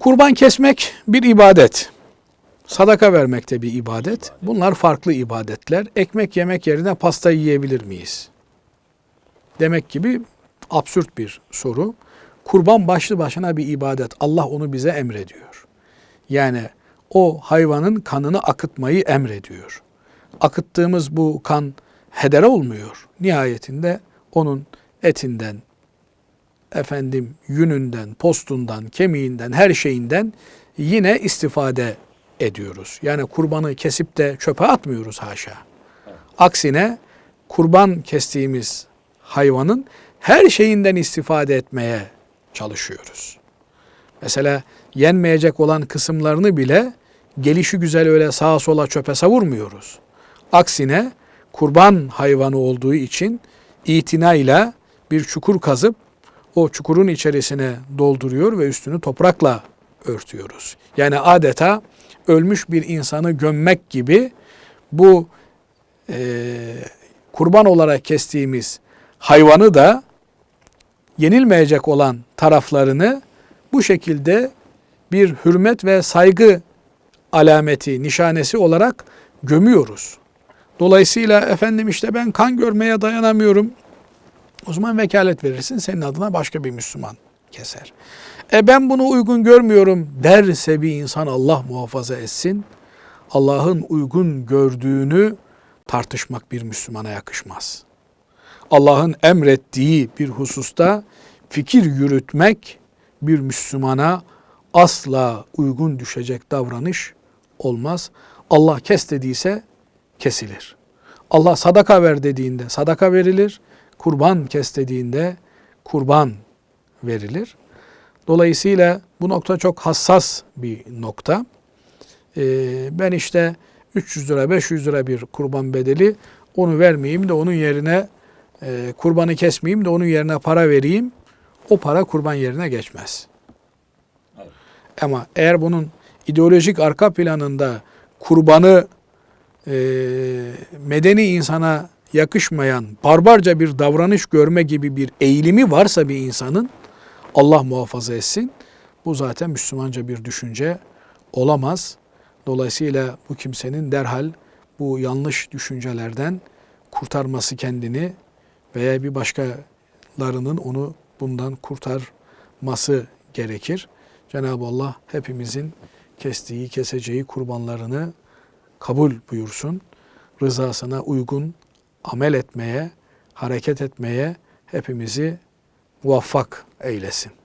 Kurban kesmek bir ibadet. Sadaka vermek de bir ibadet. Bunlar farklı ibadetler. Ekmek yemek yerine pasta yiyebilir miyiz? Demek gibi absürt bir soru. Kurban başlı başına bir ibadet. Allah onu bize emrediyor. Yani o hayvanın kanını akıtmayı emrediyor. Akıttığımız bu kan hedere olmuyor. Nihayetinde onun etinden, efendim yününden, postundan, kemiğinden, her şeyinden yine istifade ediyoruz. Yani kurbanı kesip de çöpe atmıyoruz haşa. Aksine kurban kestiğimiz hayvanın her şeyinden istifade etmeye çalışıyoruz. Mesela yenmeyecek olan kısımlarını bile gelişi güzel öyle sağa sola çöpe savurmuyoruz. Aksine kurban hayvanı olduğu için itinayla bir çukur kazıp o çukurun içerisine dolduruyor ve üstünü toprakla örtüyoruz. Yani adeta ölmüş bir insanı gömmek gibi bu e, kurban olarak kestiğimiz hayvanı da yenilmeyecek olan taraflarını bu şekilde bir hürmet ve saygı alameti, nişanesi olarak gömüyoruz. Dolayısıyla efendim işte ben kan görmeye dayanamıyorum. O zaman vekalet verirsin senin adına başka bir Müslüman keser. E ben bunu uygun görmüyorum derse bir insan Allah muhafaza etsin. Allah'ın uygun gördüğünü tartışmak bir Müslümana yakışmaz. Allah'ın emrettiği bir hususta fikir yürütmek bir Müslümana asla uygun düşecek davranış olmaz. Allah kes dediyse kesilir. Allah sadaka ver dediğinde sadaka verilir. Kurban kes dediğinde kurban verilir. Dolayısıyla bu nokta çok hassas bir nokta. Ee, ben işte 300 lira 500 lira bir kurban bedeli onu vermeyeyim de onun yerine e, kurbanı kesmeyeyim de onun yerine para vereyim. O para kurban yerine geçmez. Evet. Ama eğer bunun ideolojik arka planında kurbanı e, medeni insana yakışmayan barbarca bir davranış görme gibi bir eğilimi varsa bir insanın Allah muhafaza etsin. Bu zaten Müslümanca bir düşünce olamaz. Dolayısıyla bu kimsenin derhal bu yanlış düşüncelerden kurtarması kendini veya bir başkalarının onu bundan kurtarması gerekir. Cenab-ı Allah hepimizin kestiği, keseceği kurbanlarını kabul buyursun. Rızasına uygun amel etmeye, hareket etmeye hepimizi muvaffak eylesin.